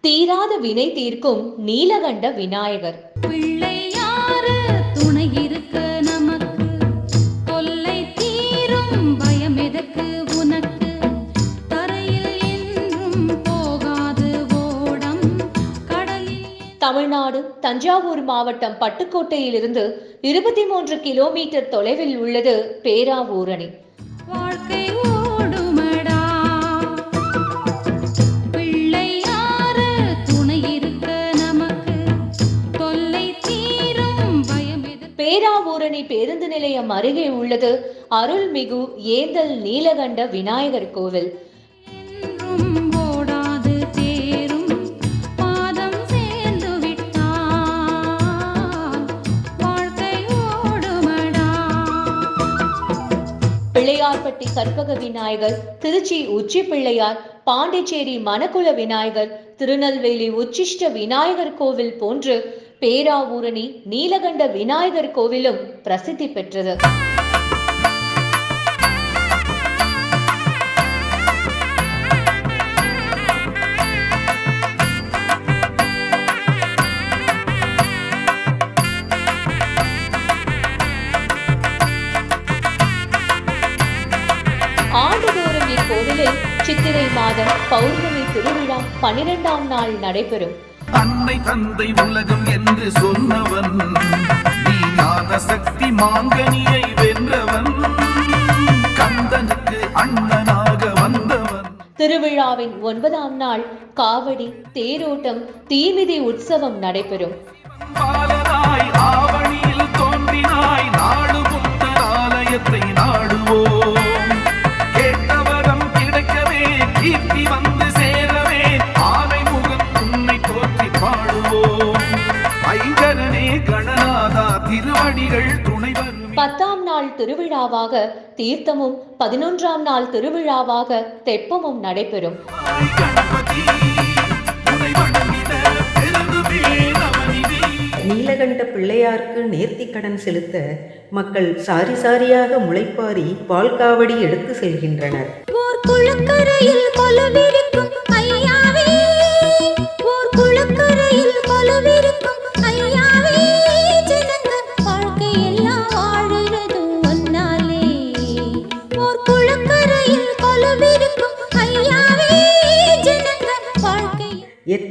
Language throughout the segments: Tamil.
தீராத வினை தீர்க்கும் நீலகண்ட விநாயகர். பிள்ளையாரு துணை இருக்க நமக்கு. தொல்லை தீரும் பயம் எதற்கு உனக்கு? தரையில் என்றும் போகாது ஓடம். கடலில் தமிழ்நாடு தஞ்சாவூர் மாவட்டம் பட்டுக்கோட்டையிலிருந்து இருபத்தி மூன்று கிலோமீட்டர் தொலைவில் உள்ளது பேராவூரணி. வாழ்க்கை நிலையம் அருகே உள்ளது. அருள்மிகு ஏந்தல் நீலகண்ட விநாயகர் கோவில். பிள்ளையார்பட்டி கற்பக விநாயகர் திருச்சி உச்சி பிள்ளையார் பாண்டிச்சேரி மணக்குள விநாயகர் திருநெல்வேலி உச்சிஷ்ட விநாயகர் கோவில் போன்று பேராவூரணி நீலகண்ட விநாயகர் கோவிலும் பிரசித்தி பெற்றது. சித்திரை மாதம் பௌர்ணமி திருவிழா பன்னிரெண்டாம் நாள் நடைபெறும். அன்னை தந்தை உலகம் என்று சொன்னவன் நீ ஞான சக்தி மாங்கனியை வென்றவன் கந்தனுக்கு அண்ணனாக வந்தவன். திருவிழாவின் ஒன்பதாம் நாள் காவடி தேரோட்டம் தீமிதி உற்சவம் நடைபெறும். பாலனாய் ஆவணியில் பத்தாம் நாள் திருவிழாவாக தீர்த்தமும் பதினொன்றாம் நாள் திருவிழாவாக தெப்பமும் நடைபெறும். நீலகண்ட பிள்ளையார்க்கு நேர்த்திக்கடன் செலுத்த மக்கள் சாரி சாரியாக முளைப்பாரி பால்காவடி எடுத்து செல்கின்றனர்.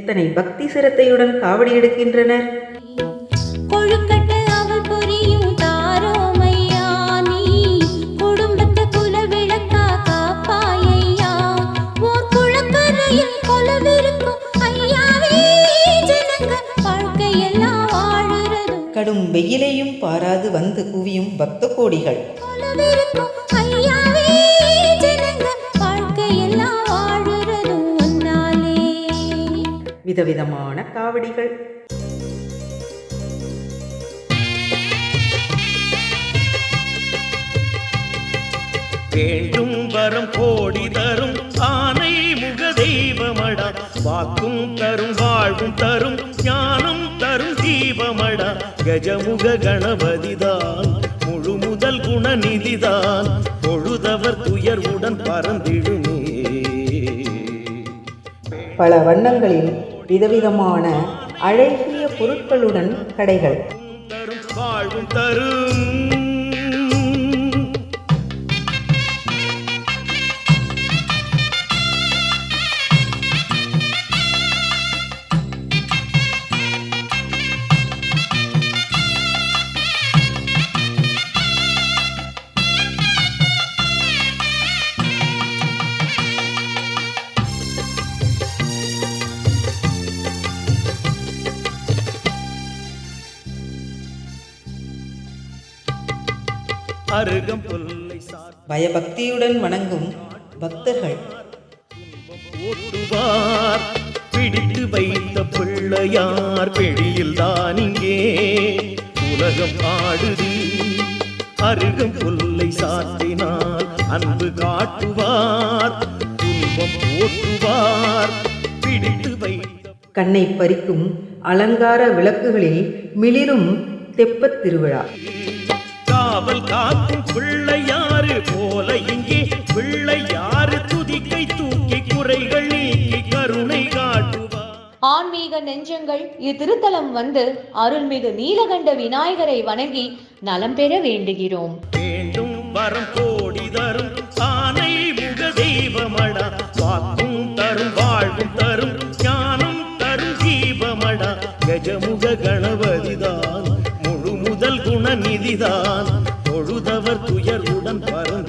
எத்தனை பக்தி சிரத்தையுடன் காவடி எடுக்கின்றனர். கடும் வெயிலையும் பாராது வந்து குவியும் பக்த கோடிகள். விதவிதமான காவடிகள். வேண்டும் வரம் கோடி தரும் ஆனை முக தெய்வமடா வாக்கும் தரும் வாழ்வும் தரும் ஞானம் தரும் தீபமடா. கஜமுக கணபதிதான் முழு முதல் குணநிதிதான் பொழுதவர் துயர்வுடன் பறந்திடும் பல வண்ணங்களில் விதவிதமான அழகிய பொருட்களுடன் கடைகள். தரும் அருகம் பயபக்தியுடன் வணங்கும் பக்தர்கள். ஓட்டுவார். பிடித்து வைத்த பிள்ளையார் பெடியில் தான் இங்கே. உலகம் ஆடுது. அருகம் புல்லை சாத்தினால் அன்பு காட்டுவார். துன்பம் ஓட்டுவார். பிடித்து வைத்த கண்ணை பறிக்கும் அலங்கார விளக்குகளில் மிளிரும் தெப்பத் திருவிழா. காவல் காக்கும் பிள்ளையாறு போல இங்கே. பிள்ளையாறு துதிக்கை தூக்கி குறைகள் நீக்கி கருணை காட்டுவார் நெஞ்சங்கள் இத்திருத்தலம் வந்து அருள்மிகு நீலகண்ட விநாயகரை வணங்கி நலம் பெற வேண்டுகிறோம். வேண்டும் வரம் கோடி தரும். ஆனை முக தெய்வமடா. வாக்கும் தரும் வாழ்வும் தரும் ஞானம் தரும் தீபமடா. கஜமுக கணபதிதான் முழு முதல் குணநிதிதான் உடன் துயருடன்